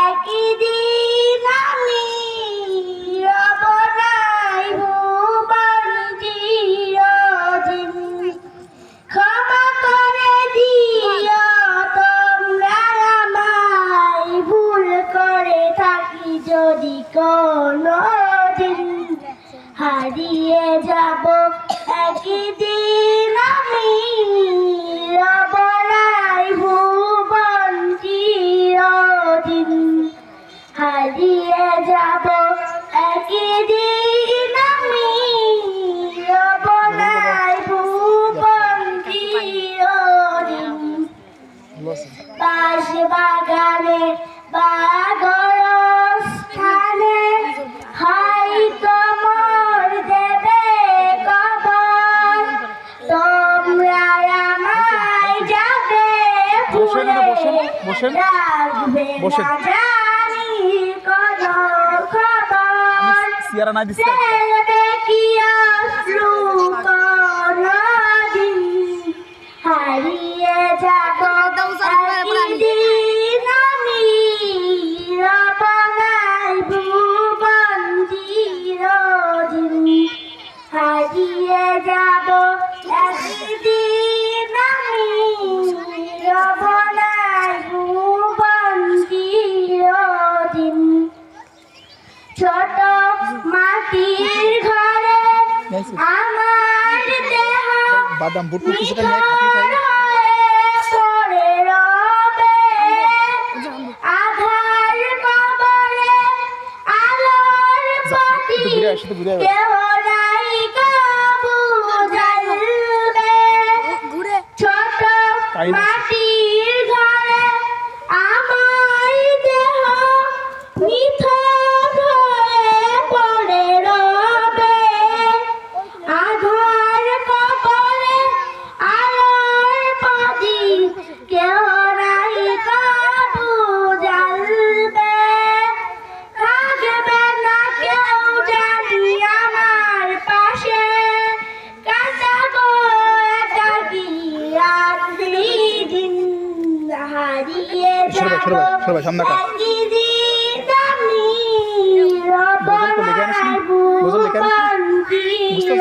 একই দিন আমি রব নাই ভুবন চিরদিন ক্ষমা করে ভুল করে থাকি যদি দিন হারিয়ে যাব একদিন বসেন না, বসেন, বসেন। বসেন। সিয়ারা না দিচ্ছে ছোট মাটির ঘরে আমার দেহ বাদাম বুট কিছুটা নিয়ে খাই। কেউ নাই কবু জ্বলবে ছোট মাটির ঘরে সরে ভাই, সরে ভাই, সরে ভাই, সামনে? বোতল লেগে আনিসনি? বুঝতে